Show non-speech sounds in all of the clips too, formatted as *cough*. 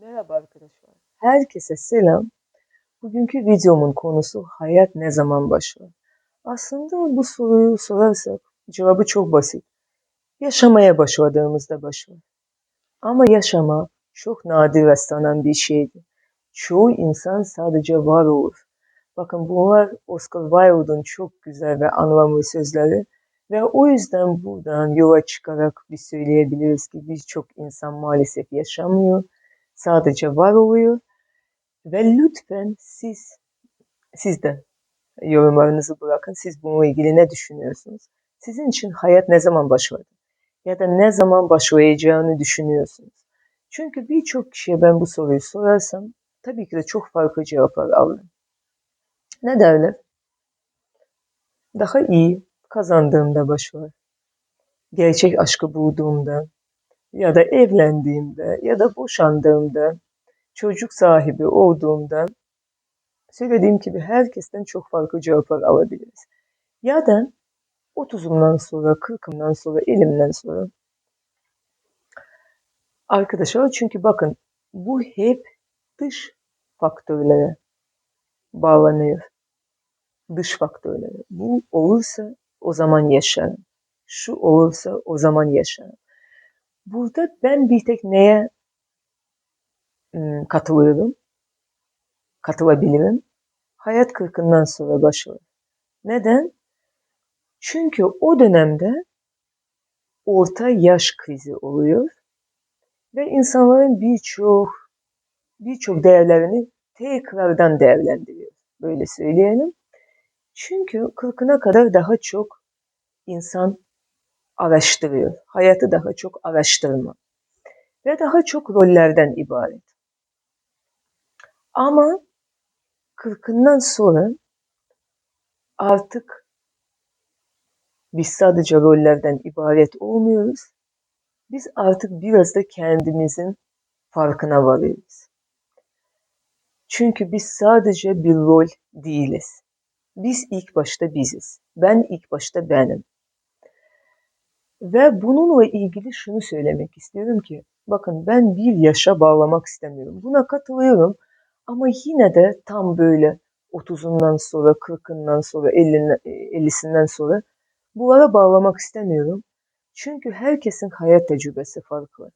Merhaba arkadaşlar. Herkese selam. Bugünkü videomun konusu hayat ne zaman başlar? Aslında bu soruyu sorarsak cevabı çok basit. Yaşamaya başladığımızda başlar. Ama yaşama çok nadir rastlanan bir şeydi. Çoğu insan sadece var olur. Bakın bunlar Oscar Wilde'ın çok güzel ve anlamlı sözleri. Ve o yüzden buradan yola çıkarak bir söyleyebiliriz ki birçok insan maalesef yaşamıyor sadece var oluyor. Ve lütfen siz, siz de yorumlarınızı bırakın. Siz bununla ilgili ne düşünüyorsunuz? Sizin için hayat ne zaman başladı? Ya da ne zaman başlayacağını düşünüyorsunuz? Çünkü birçok kişiye ben bu soruyu sorarsam tabii ki de çok farklı cevaplar alırım. Ne derler? Daha iyi kazandığımda başlar. Gerçek aşkı bulduğumda, ya da evlendiğimde ya da boşandığımda, çocuk sahibi olduğumda söylediğim gibi herkesten çok farklı cevaplar alabiliriz. Ya da 30'umdan sonra, 40'ımdan sonra, elimden sonra arkadaşlar çünkü bakın bu hep dış faktörlere bağlanıyor. Dış faktörlere. Bu olursa o zaman yaşarım. Şu olursa o zaman yaşarım. Burada ben bir tek neye katılıyorum? Katılabilirim. Hayat kırkından sonra başlıyor. Neden? Çünkü o dönemde orta yaş krizi oluyor ve insanların birçok birçok değerlerini tekrardan değerlendiriyor. Böyle söyleyelim. Çünkü kırkına kadar daha çok insan araştırıyor. Hayatı daha çok araştırma ve daha çok rollerden ibaret. Ama kırkından sonra artık biz sadece rollerden ibaret olmuyoruz. Biz artık biraz da kendimizin farkına varıyoruz. Çünkü biz sadece bir rol değiliz. Biz ilk başta biziz. Ben ilk başta benim. Ve bununla ilgili şunu söylemek istiyorum ki bakın ben bir yaşa bağlamak istemiyorum. Buna katılıyorum ama yine de tam böyle 30'undan sonra, 40'ından sonra, 50'sinden sonra bunlara bağlamak istemiyorum. Çünkü herkesin hayat tecrübesi farklı.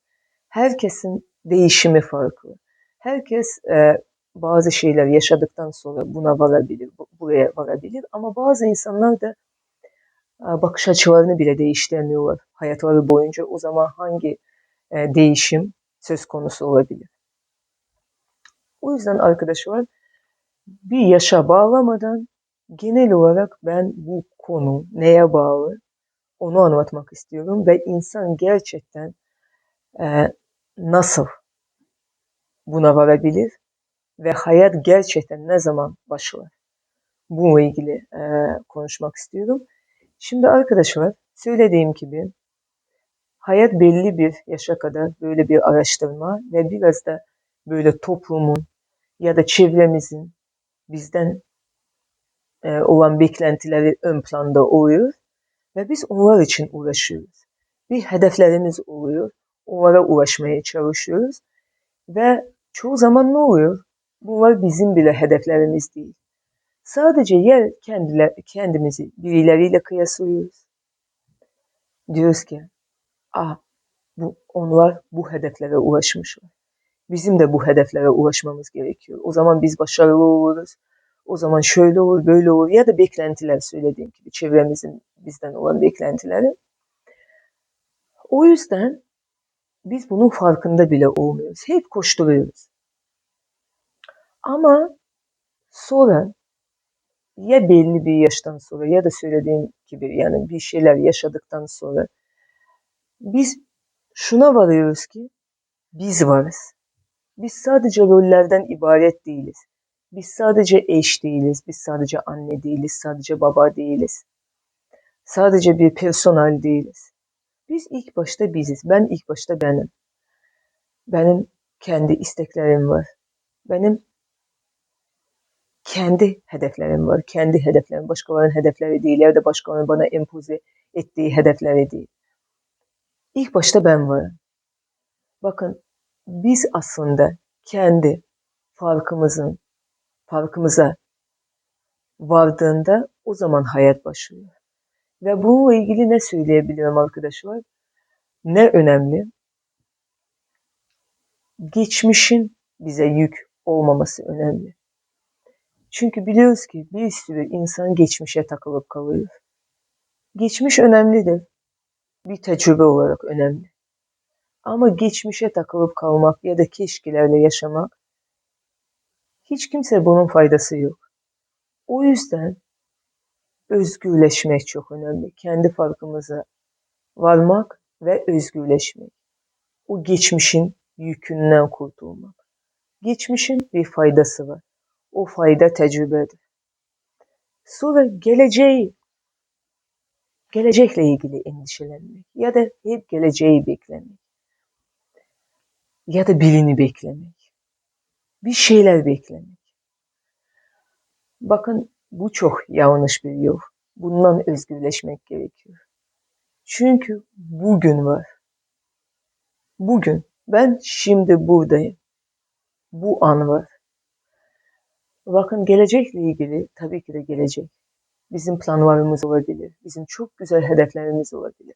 Herkesin değişimi farklı. Herkes e, bazı şeyler yaşadıktan sonra buna varabilir, buraya varabilir. Ama bazı insanlar da bakış açılarını bile değiştiremiyorlar hayatları boyunca. O zaman hangi e, değişim söz konusu olabilir? O yüzden arkadaşlar bir yaşa bağlamadan genel olarak ben bu konu neye bağlı onu anlatmak istiyorum ve insan gerçekten e, nasıl buna varabilir ve hayat gerçekten ne zaman başlar? Bununla ilgili e, konuşmak istiyorum. Şimdi arkadaşlar söylediğim gibi hayat belli bir yaşa kadar böyle bir araştırma ve biraz da böyle toplumun ya da çevremizin bizden e, olan beklentileri ön planda oluyor ve biz onlar için uğraşıyoruz. Bir hedeflerimiz oluyor, onlara ulaşmaya çalışıyoruz ve çoğu zaman ne oluyor? Bunlar bizim bile hedeflerimiz değil. Sadece yer kendiler, kendimizi birileriyle kıyaslıyoruz. Diyoruz ki, ah bu, onlar bu hedeflere ulaşmışlar. Bizim de bu hedeflere ulaşmamız gerekiyor. O zaman biz başarılı oluruz. O zaman şöyle olur, böyle olur ya da beklentiler söylediğim gibi çevremizin bizden olan beklentileri. O yüzden biz bunun farkında bile olmuyoruz. Hep koşturuyoruz. Ama sonra ya belli bir yaştan sonra ya da söylediğim gibi yani bir şeyler yaşadıktan sonra biz şuna varıyoruz ki biz varız. Biz sadece rollerden ibaret değiliz. Biz sadece eş değiliz, biz sadece anne değiliz, sadece baba değiliz. Sadece bir personel değiliz. Biz ilk başta biziz. Ben ilk başta benim. Benim kendi isteklerim var. Benim kendi hedeflerim var. Kendi hedeflerim. Başkalarının hedefleri değil ya da başkalarının bana empoze ettiği hedefleri değil. İlk başta ben varım. Bakın biz aslında kendi farkımızın farkımıza vardığında o zaman hayat başlıyor. Ve bununla ilgili ne söyleyebilirim arkadaşlar? Ne önemli? Geçmişin bize yük olmaması önemli. Çünkü biliyoruz ki bir sürü insan geçmişe takılıp kalıyor. Geçmiş önemlidir. Bir tecrübe olarak önemli. Ama geçmişe takılıp kalmak ya da keşkelerle yaşamak hiç kimse bunun faydası yok. O yüzden özgürleşmek çok önemli. Kendi farkımıza varmak ve özgürleşmek. O geçmişin yükünden kurtulmak. Geçmişin bir faydası var. O fayda tecrübedir. Sonra geleceği, gelecekle ilgili endişelenmek ya da hep geleceği beklemek ya da birini beklemek. Bir şeyler beklemek. Bakın bu çok yanlış bir yol. Bundan özgürleşmek gerekiyor. Çünkü bugün var. Bugün ben şimdi buradayım. Bu an var. Bakın gelecekle ilgili tabii ki de gelecek. Bizim planlarımız olabilir. Bizim çok güzel hedeflerimiz olabilir.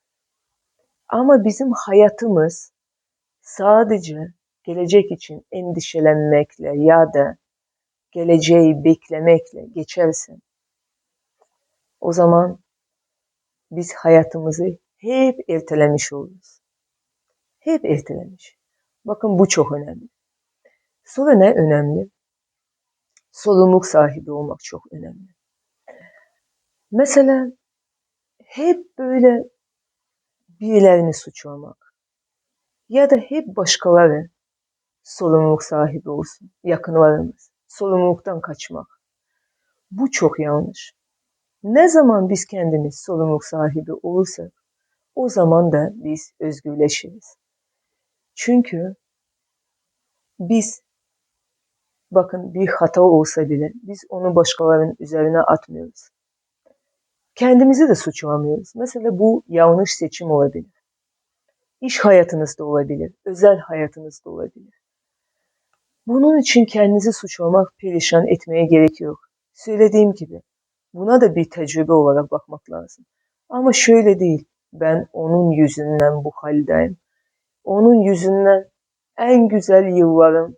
Ama bizim hayatımız sadece gelecek için endişelenmekle ya da geleceği beklemekle geçerse o zaman biz hayatımızı hep ertelemiş oluruz. Hep ertelemiş. Bakın bu çok önemli. Sonra ne önemli? Sorumluluk sahibi olmak çok önemli. Mesela hep böyle birilerini suçlamak ya da hep başkaları sorumluluk sahibi olsun, yakınlarımız, sorumluluktan kaçmak. Bu çok yanlış. Ne zaman biz kendimiz sorumluluk sahibi olursak o zaman da biz özgürleşiriz. Çünkü biz bakın bir hata olsa bile biz onu başkalarının üzerine atmıyoruz. Kendimizi de suçlamıyoruz. Mesela bu yanlış seçim olabilir. İş hayatınızda olabilir, özel hayatınızda olabilir. Bunun için kendinizi suçlamak, perişan etmeye gerek yok. Söylediğim gibi buna da bir tecrübe olarak bakmak lazım. Ama şöyle değil, ben onun yüzünden bu haldeyim. Onun yüzünden en güzel yıllarım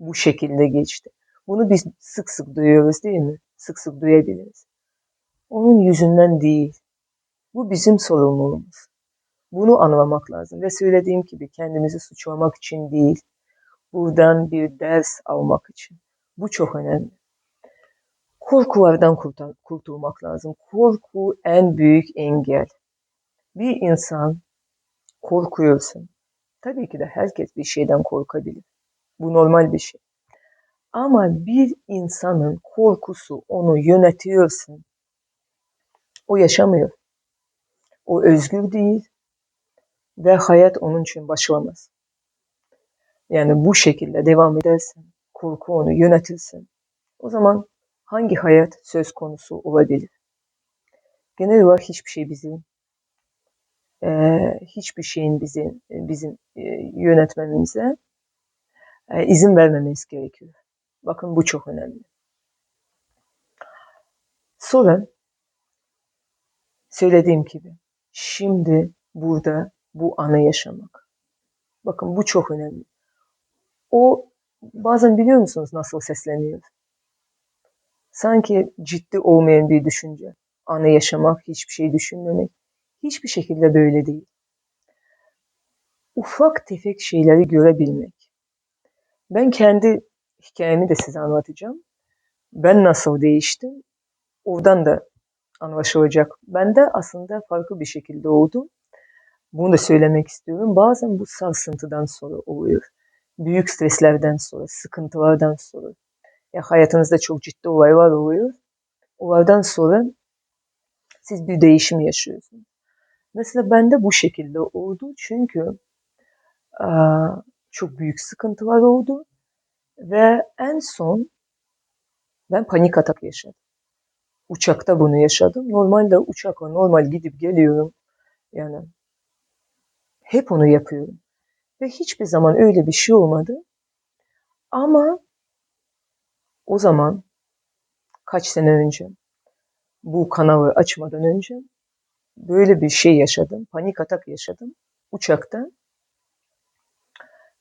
bu şekilde geçti. Bunu biz sık sık duyuyoruz değil mi? Sık sık duyabiliriz. Onun yüzünden değil. Bu bizim sorumluluğumuz. Bunu anlamak lazım ve söylediğim gibi kendimizi suçlamak için değil, buradan bir ders almak için. Bu çok önemli. Korkulardan kurtulmak lazım. Korku en büyük engel. Bir insan korkuyorsun. Tabii ki de herkes bir şeyden korkabilir. Bu normal bir şey. Ama bir insanın korkusu onu yönetiyorsun. O yaşamıyor. O özgür değil ve hayat onun için başlamaz. Yani bu şekilde devam edersen, korku onu yönetirsen, o zaman hangi hayat söz konusu olabilir? Genel olarak hiçbir şey bizim e, hiçbir şeyin bizim bizim e, yönetmemize e, izin vermemiz gerekiyor. Bakın bu çok önemli. Sonra söylediğim gibi şimdi burada bu anı yaşamak. Bakın bu çok önemli. O bazen biliyor musunuz nasıl sesleniyor? Sanki ciddi olmayan bir düşünce. Anı yaşamak, hiçbir şey düşünmemek. Hiçbir şekilde böyle değil. Ufak tefek şeyleri görebilmek. Ben kendi hikayemi de size anlatacağım. Ben nasıl değiştim? Oradan da anlaşılacak. Ben de aslında farklı bir şekilde oldum. Bunu da söylemek istiyorum. Bazen bu sarsıntıdan sonra oluyor büyük streslerden sonra, sıkıntılardan sonra, ya hayatınızda çok ciddi olaylar oluyor. Olaydan sonra siz bir değişim yaşıyorsunuz. Mesela bende bu şekilde oldu çünkü çok büyük sıkıntılar oldu ve en son ben panik atak yaşadım. Uçakta bunu yaşadım. Normalde uçakla normal gidip geliyorum. Yani hep onu yapıyorum. Ve hiçbir zaman öyle bir şey olmadı. Ama o zaman kaç sene önce bu kanalı açmadan önce böyle bir şey yaşadım. Panik atak yaşadım uçakta.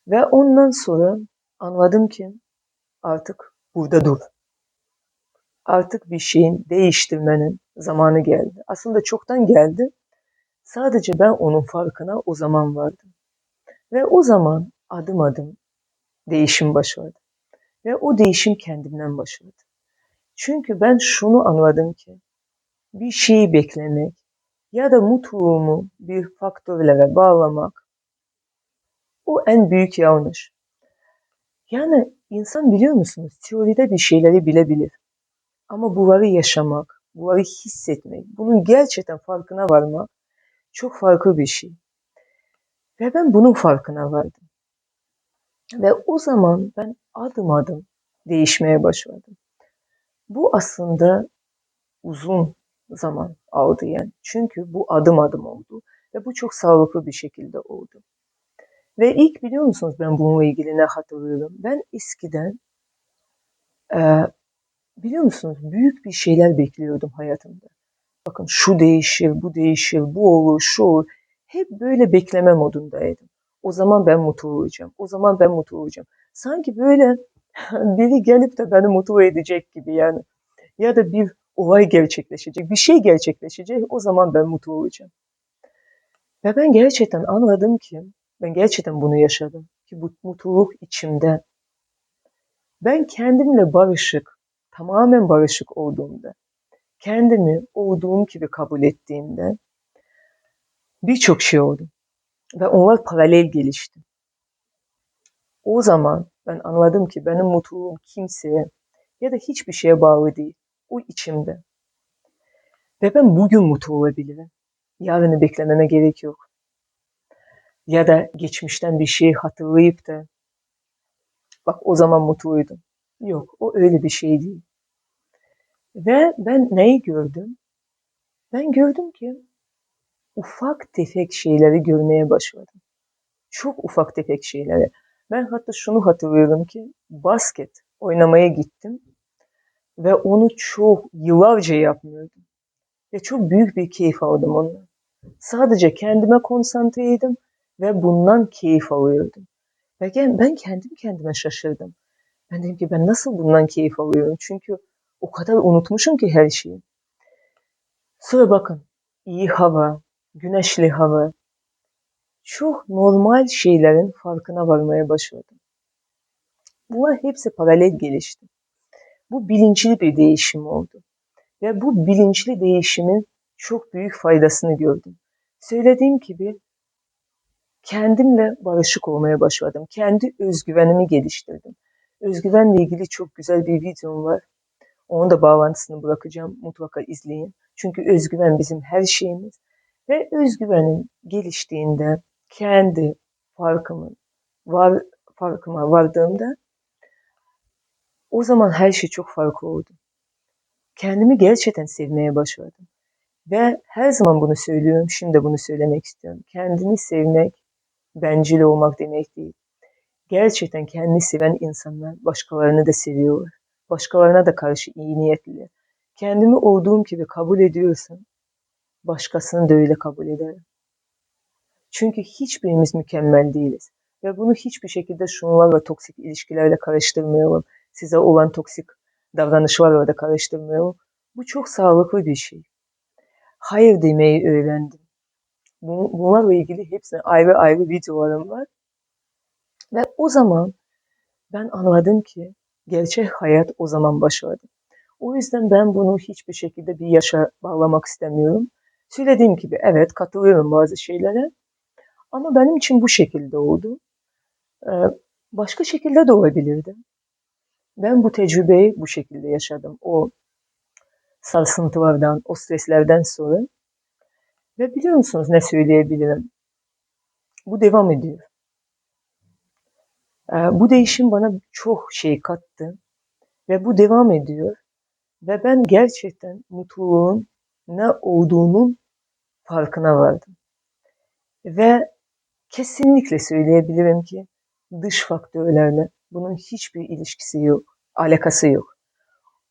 Ve ondan sonra anladım ki artık burada dur. Artık bir şeyin değiştirmenin zamanı geldi. Aslında çoktan geldi. Sadece ben onun farkına o zaman vardım. Ve o zaman adım adım değişim başladı. Ve o değişim kendimden başladı. Çünkü ben şunu anladım ki bir şeyi beklemek ya da mutluluğumu bir faktörlere bağlamak o en büyük yanlış. Yani insan biliyor musunuz teoride bir şeyleri bilebilir. Ama bunları yaşamak, bunları hissetmek, bunun gerçekten farkına varmak çok farklı bir şey. Ve ben bunun farkına vardım. Ve o zaman ben adım adım değişmeye başladım. Bu aslında uzun zaman aldı yani. Çünkü bu adım adım oldu. Ve bu çok sağlıklı bir şekilde oldu. Ve ilk biliyor musunuz ben bununla ilgili ne hatırlıyorum? Ben eskiden e, biliyor musunuz büyük bir şeyler bekliyordum hayatımda. Bakın şu değişir, bu değişir, bu olur, şu olur. Hep böyle bekleme modundaydım. O zaman ben mutlu olacağım. O zaman ben mutlu olacağım. Sanki böyle *laughs* biri gelip de beni mutlu edecek gibi yani. Ya da bir olay gerçekleşecek, bir şey gerçekleşecek. O zaman ben mutlu olacağım. Ve ben gerçekten anladım ki, ben gerçekten bunu yaşadım. Ki bu mutluluk içimde. Ben kendimle barışık, tamamen barışık olduğumda, kendimi olduğum gibi kabul ettiğimde birçok şey oldu. Ve onlar paralel gelişti. O zaman ben anladım ki benim mutluluğum kimseye ya da hiçbir şeye bağlı değil. O içimde. Ve ben bugün mutlu olabilirim. Yarını beklememe gerek yok. Ya da geçmişten bir şey hatırlayıp da bak o zaman mutluydum. Yok o öyle bir şey değil. Ve ben neyi gördüm? Ben gördüm ki ufak tefek şeyleri görmeye başladım. Çok ufak tefek şeyleri. Ben hatta şunu hatırlıyorum ki basket oynamaya gittim ve onu çok yıllarca yapmıyordum. Ve çok büyük bir keyif aldım ondan. Sadece kendime konsantreydim ve bundan keyif alıyordum. Ve ben kendim kendime şaşırdım. Ben dedim ki ben nasıl bundan keyif alıyorum? Çünkü o kadar unutmuşum ki her şeyi. Sonra bakın iyi hava, güneşli hava, çok normal şeylerin farkına varmaya başladım. Bunlar hepsi paralel gelişti. Bu bilinçli bir değişim oldu. Ve bu bilinçli değişimin çok büyük faydasını gördüm. Söylediğim gibi kendimle barışık olmaya başladım. Kendi özgüvenimi geliştirdim. Özgüvenle ilgili çok güzel bir videom var. Onun da bağlantısını bırakacağım. Mutlaka izleyin. Çünkü özgüven bizim her şeyimiz. Ve özgüvenin geliştiğinde kendi farkımın var, farkıma vardığımda o zaman her şey çok farklı oldu. Kendimi gerçekten sevmeye başladım. Ve her zaman bunu söylüyorum, şimdi bunu söylemek istiyorum. Kendini sevmek bencil olmak demek değil. Gerçekten kendini seven insanlar başkalarını da seviyorlar. Başkalarına da karşı iyi niyetli. Kendimi olduğum gibi kabul ediyorsam başkasını da öyle kabul ederim. Çünkü hiçbirimiz mükemmel değiliz. Ve bunu hiçbir şekilde şunlarla toksik ilişkilerle karıştırmıyorum. Size olan toksik davranışlarla da karıştırmıyorum. Bu çok sağlıklı bir şey. Hayır demeyi öğrendim. Bunlarla ilgili hepsine ayrı ayrı videolarım var. Ve o zaman ben anladım ki gerçek hayat o zaman başladı. O yüzden ben bunu hiçbir şekilde bir yaşa bağlamak istemiyorum. Söylediğim gibi evet katılıyorum bazı şeylere. Ama benim için bu şekilde oldu. Ee, başka şekilde de olabilirdi. Ben bu tecrübeyi bu şekilde yaşadım. O sarsıntılardan, o streslerden sonra. Ve biliyor musunuz ne söyleyebilirim? Bu devam ediyor. Ee, bu değişim bana çok şey kattı. Ve bu devam ediyor. Ve ben gerçekten mutluluğun ne olduğunun farkına vardım. Ve kesinlikle söyleyebilirim ki dış faktörlerle Bunun hiçbir ilişkisi yok, alakası yok.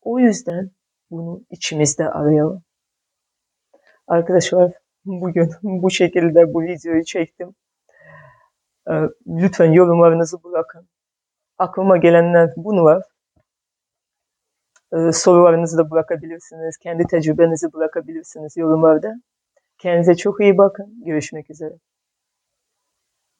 O yüzden bunu içimizde arayalım. Arkadaşlar bugün bu şekilde bu videoyu çektim. Ee, Lütfen yorumlarınızı bırakın. Aklıma gelenler bunlar. Ee, Sorularınızı da bırakabilirsiniz. Kendi tecrübenizi bırakabilirsiniz yorumlarda. Kendinize çok iyi bakın. Görüşmek üzere.